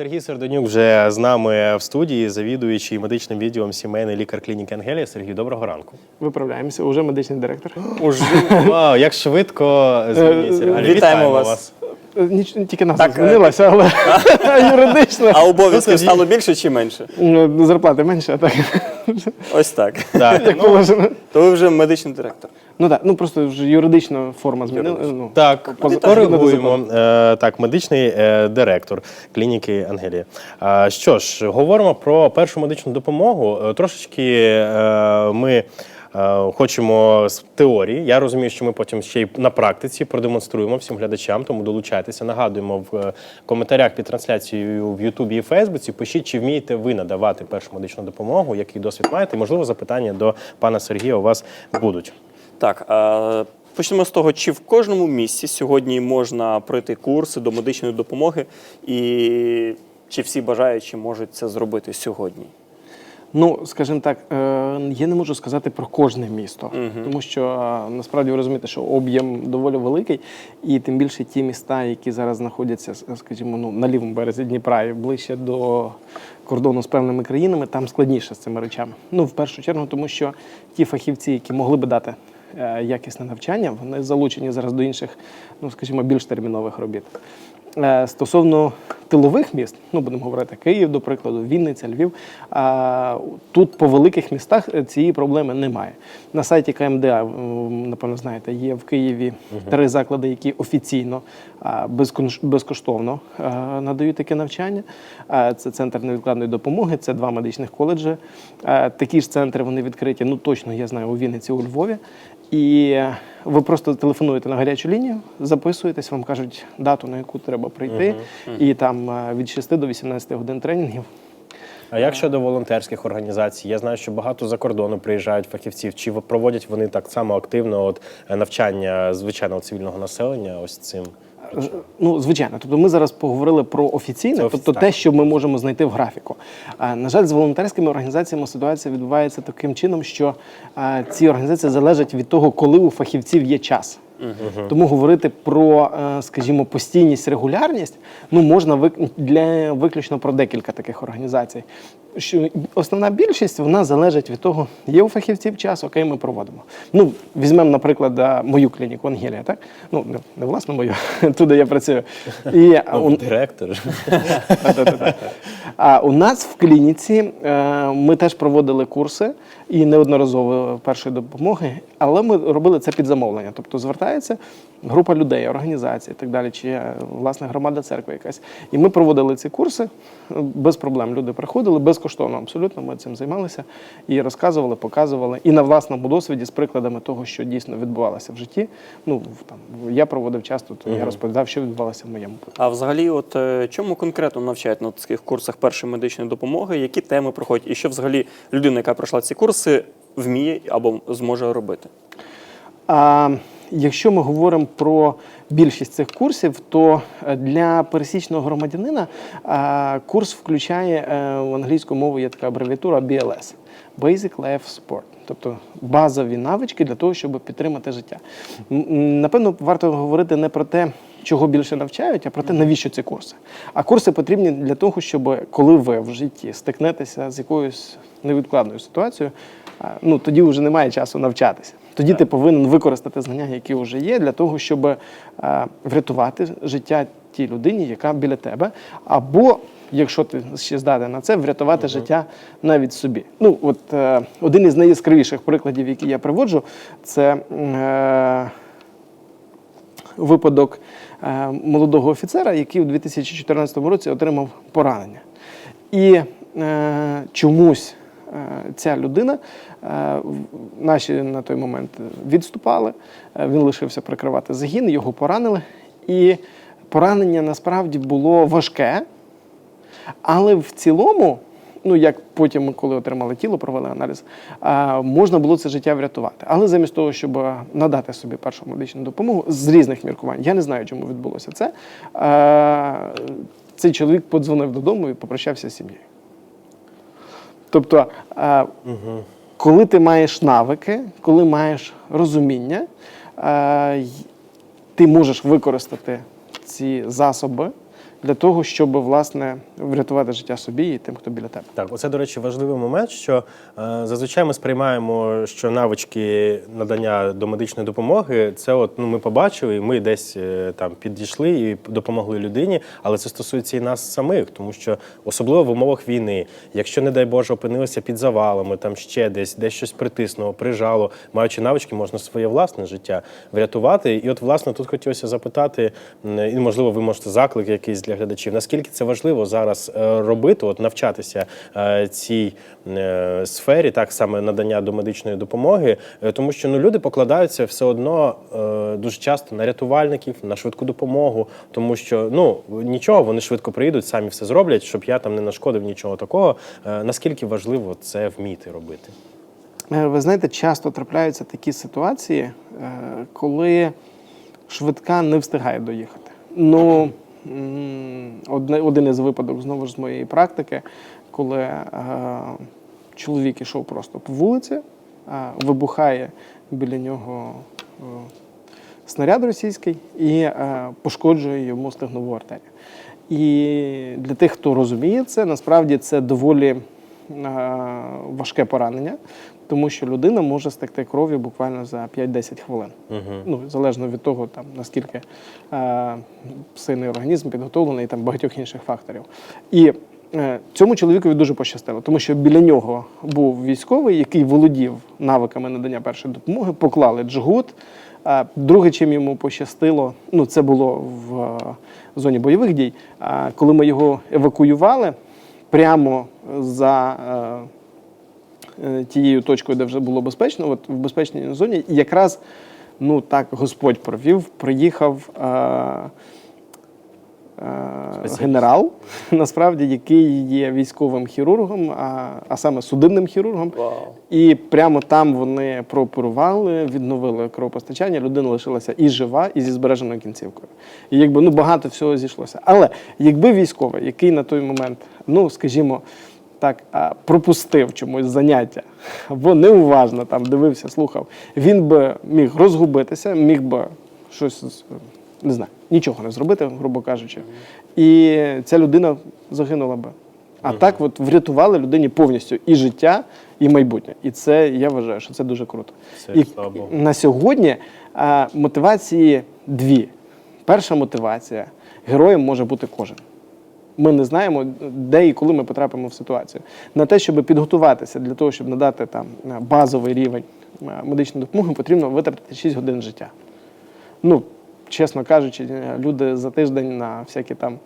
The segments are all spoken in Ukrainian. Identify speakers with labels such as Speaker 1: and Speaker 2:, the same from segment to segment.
Speaker 1: Сергій Сердонюк вже з нами в студії, завідуючий медичним відділом сімейний лікар клініки Ангелія. Сергій, доброго ранку.
Speaker 2: Виправляємося, уже медичний директор.
Speaker 1: Уже вау, як швидко.
Speaker 2: Е,
Speaker 3: вітаємо вас.
Speaker 2: Е, Ніч, тільки назва
Speaker 3: Так, е,
Speaker 2: змінилася, але юридично
Speaker 3: А обов'язків стало більше чи менше?
Speaker 2: ну, зарплати менше, а так
Speaker 3: Ось так.
Speaker 1: Так,
Speaker 2: як положено.
Speaker 3: То ви вже медичний директор.
Speaker 2: Ну так, ну просто вже юридично форма змінила. Ну,
Speaker 1: Так,
Speaker 2: Поза-
Speaker 1: коригуємо. Е, Так, медичний е, директор клініки Ангелія. А, Що ж, говоримо про першу медичну допомогу. Е, Трошечки е, ми. Е, Хочемо з теорії. Я розумію, що ми потім ще й на практиці продемонструємо всім глядачам, тому долучайтеся. Нагадуємо в е, коментарях під трансляцією в Ютубі і Фейсбуці. Пишіть, чи вмієте ви надавати першу медичну допомогу, який досвід маєте. Можливо, запитання до пана Сергія у вас будуть.
Speaker 3: Так, а, почнемо з того, чи в кожному місці сьогодні можна пройти курси до медичної допомоги, і чи всі бажаючі можуть це зробити сьогодні?
Speaker 2: Ну, скажімо так, е, я не можу сказати про кожне місто, тому що насправді ви розумієте, що об'єм доволі великий, і тим більше ті міста, які зараз знаходяться, скажімо, ну на лівому березі Дніпра і ближче до кордону з певними країнами, там складніше з цими речами. Ну, в першу чергу, тому що ті фахівці, які могли би дати е, якісне навчання, вони залучені зараз до інших, ну скажімо, більш термінових робіт. Е, Стосовно тилових міст, ну будемо говорити Київ, до прикладу, Вінниця, Львів. а, Тут по великих містах е, цієї проблеми немає. На сайті КМДА, напевно, знаєте, є в Києві три заклади, які офіційно а, безкоштовно е, надають таке навчання. Це центр невідкладної допомоги, це два медичних коледжі. Такі ж центри вони відкриті. Ну точно я знаю у Вінниці, у Львові. І ви просто телефонуєте на гарячу лінію, записуєтесь, вам кажуть дату, на яку треба прийти, і там е, від 6 до 18 годин тренінгів.
Speaker 1: А як щодо волонтерських організацій? Я знаю, що багато за кордону приїжджають фахівців. Чи проводять вони так само активно от, е, навчання звичайного цивільного населення? Ось цим?
Speaker 2: Ну, звичайно, тобто ми зараз поговорили про офіційне,
Speaker 1: Це
Speaker 2: тобто те, що ми можемо знайти в графіку. А, на жаль, з волонтерськими організаціями ситуація відбувається таким чином, що ці організації залежать від того, коли у фахівців є час. Тому говорити про, е, скажімо, постійність, регулярність ну можна вик- для виключно про декілька таких організацій. Що основна більшість вона залежить від того, є у фахівців час, окей, ми проводимо. Ну, візьмемо, наприклад, мою клініку Ангелія, так? Ну, не, не власне мою, туди я працюю. І у-
Speaker 1: директор.
Speaker 2: А у нас в клініці е, ми теж проводили курси і неодноразово першої допомоги, але ми робили це під замовлення. Тобто звертається група людей, організацій і так далі, чи е, власне громада церкви якась. І ми проводили ці курси е, без проблем. Люди приходили безкоштовно, абсолютно. Ми цим займалися і розказували, показували. І на власному досвіді з прикладами того, що дійсно відбувалося в житті. Ну там я проводив часто, то я розповідав, що відбувалося в моєму
Speaker 3: А взагалі, от е, чому конкретно навчають на таких курсах першої медичної допомоги, які теми проходять, і що взагалі людина, яка пройшла ці курси, вміє або зможе робити?
Speaker 2: А якщо ми говоримо про більшість цих курсів, то е, для пересічного громадянина курс включає е, в англійську мову є така абревіатура BLS – Basic Life Support. Тобто базові навички для того, щоб підтримати життя. Напевно, варто говорити не про те, чого більше навчають, а про те, навіщо ці курси. А курси потрібні для того, щоб коли ви в житті стикнетеся з якоюсь невідкладною ситуацією, ну тоді вже немає часу навчатися. Тоді ти повинен використати знання, які вже є, для того, щоб е, врятувати життя тій людині, яка біля тебе, або якщо ти ще здатен на це, врятувати життя навіть собі. Ну, от е, один із найяскравіших прикладів, які я приводжу, це е, випадок е, молодого офіцера, який у 2014 році отримав поранення. І е, чомусь ця людина, е, наші на той момент відступали, е, він лишився прикривати загін, його поранили. І поранення насправді було важке, але в цілому, ну як потім, коли отримали тіло, провели аналіз, можна було це життя врятувати. Але замість того, щоб надати собі першу медичну допомогу з різних міркувань, я не знаю, чому відбулося це. Цей чоловік подзвонив додому і попрощався з сім'єю. Тобто, а, коли ти маєш навики, коли маєш розуміння, ти можеш використати ці засоби для того, щоб власне врятувати життя собі і тим, хто біля тебе.
Speaker 1: Так, оце, до речі, важливий момент, що е, зазвичай ми сприймаємо, що навички надання до медичної допомоги це от ну ми побачили, і ми десь е, там підійшли і допомогли людині, але це стосується і нас самих, тому що особливо в умовах війни, якщо, не дай Боже, опинилися під завалами, там ще десь, десь щось притиснуло, прижало, маючи навички, можна своє власне життя врятувати. І от, власне, тут хотілося запитати, і можливо, ви можете заклик якийсь для глядачів. Наскільки це важливо зараз е, робити, от навчатися е, цій е, сфері, так саме надання до медичної допомоги, тому що ну люди покладаються все одно дуже часто на рятувальників, на швидку допомогу, тому що ну нічого, вони швидко приїдуть, самі все зроблять, щоб я там не нашкодив нічого такого. Наскільки важливо це вміти робити?
Speaker 2: Ви знаєте, часто трапляються такі ситуації, коли швидка не встигає доїхати. Ну, один із випадок знову ж з моєї практики, коли е, чоловік ішов просто по вулиці, е, вибухає біля нього е, снаряд російський і пошкоджує йому стегнову артерію. І для тих, хто розуміє це, насправді це доволі важке поранення, тому що людина може стекти кров'ю буквально за 5-10 хвилин. Ну, залежно від того, там, наскільки е, сильний організм підготовлений і там багатьох інших факторів. І е, цьому чоловікові дуже пощастило, тому що біля нього був військовий, який володів навиками надання першої допомоги, поклали джгут. А Друге, чим йому пощастило, ну це було в е, зоні бойових дій. Коли ми його евакуювали прямо за е, е, тією точкою, де вже було безпечно, от в безпечній зоні, якраз ну так Господь провів, приїхав. Генерал, насправді, який є військовим хірургом, а, а саме судинним хірургом.
Speaker 3: Вау.
Speaker 2: І прямо там вони прооперували, відновили кровопостачання. Людина лишилася і жива, і зі збереженою кінцівкою. І якби ну багато всього зійшлося. Але якби військовий, який на той момент, ну скажімо. Так, пропустив чомусь заняття або неуважно там дивився, слухав, він би міг розгубитися, міг би щось не знаю, нічого не зробити, грубо кажучи. І ця людина загинула би. А так, от врятували людині повністю і життя, і майбутнє. І це я вважаю, що це дуже круто.
Speaker 1: Це
Speaker 2: і
Speaker 1: слава Богу.
Speaker 2: на сьогодні а, мотивації дві. Перша мотивація героєм може бути кожен. Ми не знаємо, де і коли ми потрапимо в ситуацію. На те, щоб підготуватися для того, щоб надати там базовий рівень медичної допомоги, потрібно витратити 6 годин життя. Ну, чесно кажучи, люди за тиждень на всякі там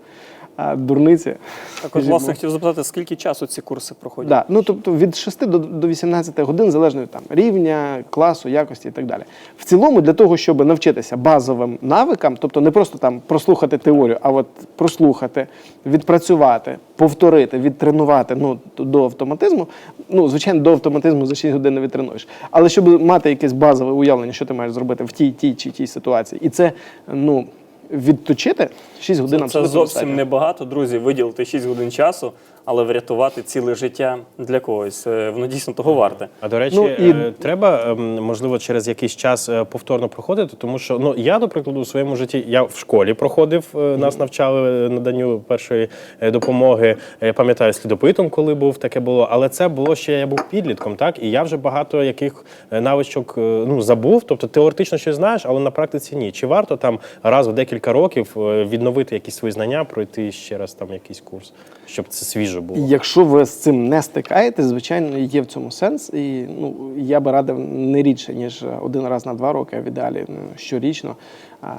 Speaker 2: дурниці.
Speaker 3: Так, от, власне, хотів запитати, скільки часу ці курси проходять?
Speaker 2: Да. Ну, тобто від 6 до, до 18 годин, залежно від там, рівня, класу, якості і так далі. В цілому, для того, щоб навчитися базовим навикам, тобто не просто там прослухати теорію, а от прослухати, відпрацювати, повторити, відтренувати ну, до автоматизму. Ну, звичайно, до автоматизму за 6 годин не відтренуєш. Але щоб мати якесь базове уявлення, що ти маєш зробити в тій, тій чи тій ситуації, і це ну, відточити? 6 годин
Speaker 3: Це, це
Speaker 2: абсолютно
Speaker 3: зовсім
Speaker 2: достатньо.
Speaker 3: небагато, друзі, виділити 6 годин часу, але врятувати ціле життя для когось. Е, Воно дійсно того варте.
Speaker 1: А до речі,
Speaker 2: Ну, і-
Speaker 1: е, треба ем, можливо через якийсь час е, повторно проходити, тому що ну я, до прикладу, у своєму житті я в школі проходив, нас навчали наданню першої допомоги. Я пам'ятаю слідопитом, коли був таке було, але це було ще я був підлітком, так і я вже багато яких навичок ну забув. Тобто теоретично щось знаєш, але на практиці ні. Чи варто там раз в декілька років відновити якісь свої знання, пройти ще раз там якийсь курс, щоб це свіже було?
Speaker 2: Якщо ви з цим не стикаєтесь, звичайно, є в цьому сенс. І ну, я би радив не рідше, ніж один раз на два роки, а в ідеалі ну, щорічно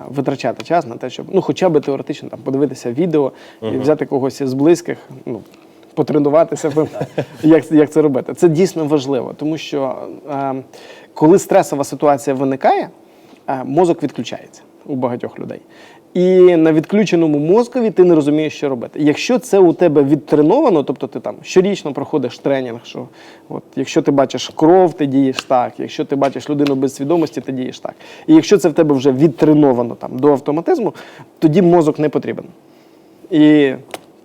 Speaker 2: витрачати час на те, щоб ну, хоча б теоретично там, подивитися відео і взяти когось із близьких. Ну, Потренуватися, як, як це робити. Це дійсно важливо, тому що е, коли стресова ситуація виникає, е, мозок відключається у багатьох людей. І на відключеному мозкові ти не розумієш, що робити. Якщо це у тебе відтреновано, тобто ти там щорічно проходиш тренінг, що от, якщо ти бачиш кров, ти дієш так, якщо ти бачиш людину без свідомості, ти дієш так. І якщо це в тебе вже відтреновано там, до автоматизму, тоді мозок не потрібен. І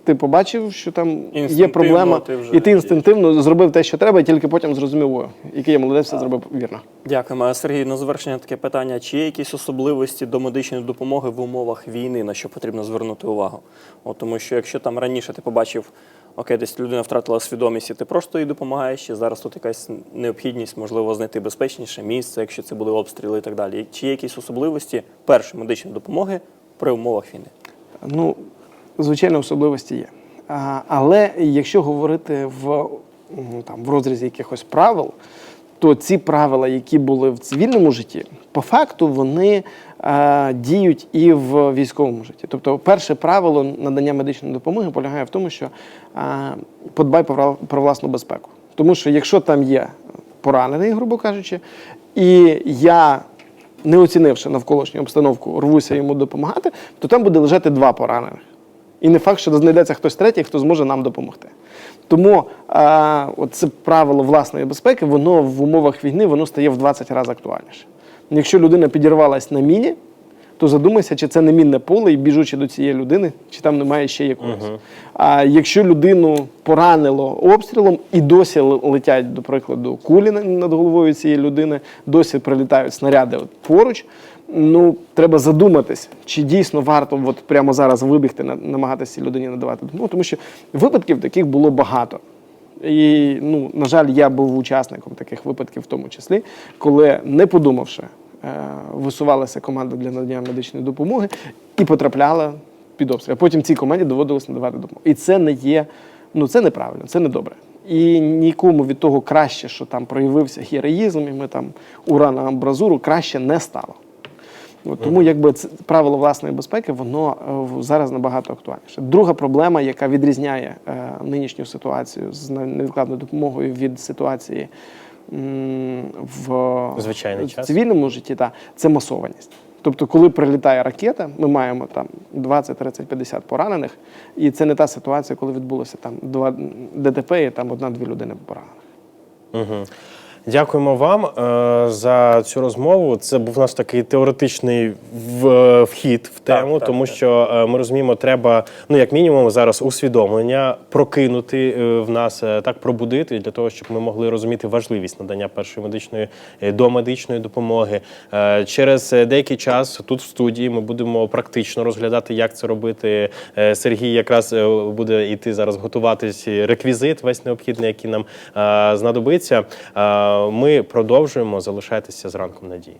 Speaker 2: ти побачив, що там є проблема,
Speaker 3: ти вже
Speaker 2: і ти інстинктивно зробив те, що треба, і тільки потім зрозумів, о, який я молодець, все зробив вірно.
Speaker 3: Дякуємо. А, Сергій, на завершення таке питання: чи є якісь особливості до медичної допомоги в умовах війни, на що потрібно звернути увагу? От, тому що якщо там раніше ти побачив, окей, десь людина втратила свідомість, і ти просто їй допомагаєш, і зараз тут якась необхідність, можливо, знайти безпечніше місце, якщо це були обстріли і так далі. Чи є якісь особливості першої медичної допомоги при умовах війни?
Speaker 2: Ну, звичайно, особливості є. Але якщо говорити в, там, в розрізі якихось правил, то ці правила, які були в цивільному житті, по факту вони е, діють і в військовому житті. Тобто, перше правило надання медичної допомоги полягає в тому, що е, подбай про, про власну безпеку. Тому що якщо там є поранений, грубо кажучи, і я не оцінивши навколишню обстановку, рвуся йому допомагати, то там буде лежати два поранених. І не факт, що знайдеться хтось третій, хто зможе нам допомогти. Тому от це правило власної безпеки, воно в умовах війни воно стає в 20 разів актуальніше. Якщо людина підірвалась на міні, то задумайся, чи це не мінне поле, і біжучи до цієї людини, чи там немає ще якогось. А якщо людину поранило обстрілом і досі летять, до прикладу, кулі над головою цієї людини, досі прилітають снаряди от поруч. Ну, треба задуматись, чи дійсно варто от прямо зараз вибігти, намагатися людині надавати допомогу, тому що випадків таких було багато. І, ну, на жаль, я був учасником таких випадків, в тому числі, коли, не подумавши, е, висувалася команда для надання медичної допомоги і потрапляла під обстріл. А потім цій команді доводилось надавати допомогу. І це не є, ну це неправильно, це не добре. І нікому від того краще, що там проявився героїзм, і ми там ура на амбразуру, краще не стало. Тому якби це правило власної безпеки, воно е, зараз набагато актуальніше. Друга проблема, яка відрізняє е, нинішню ситуацію з невідкладною допомогою від ситуації в
Speaker 1: Звичайний час.
Speaker 2: цивільному житті, та, це масованість. Тобто, коли прилітає ракета, ми маємо там 20, 30, 50 поранених, і це не та ситуація, коли відбулося там два ДТП і там одна-дві людини поранених.
Speaker 1: Угу. Дякуємо вам е, за цю розмову. Це був наш такий теоретичний в- вхід в тему,
Speaker 3: так,
Speaker 1: тому
Speaker 3: так.
Speaker 1: що е, ми розуміємо, треба ну як мінімум зараз усвідомлення прокинути е, в нас, е, так пробудити для того, щоб ми могли розуміти важливість надання першої медичної е, домедичної допомоги. Е, Через е, деякий час тут в студії ми будемо практично розглядати, як це робити. Е, Сергій якраз е, буде йти зараз готуватись реквізит, весь необхідний, який нам е, знадобиться. Е, Ми продовжуємо залишатися з ранком надії.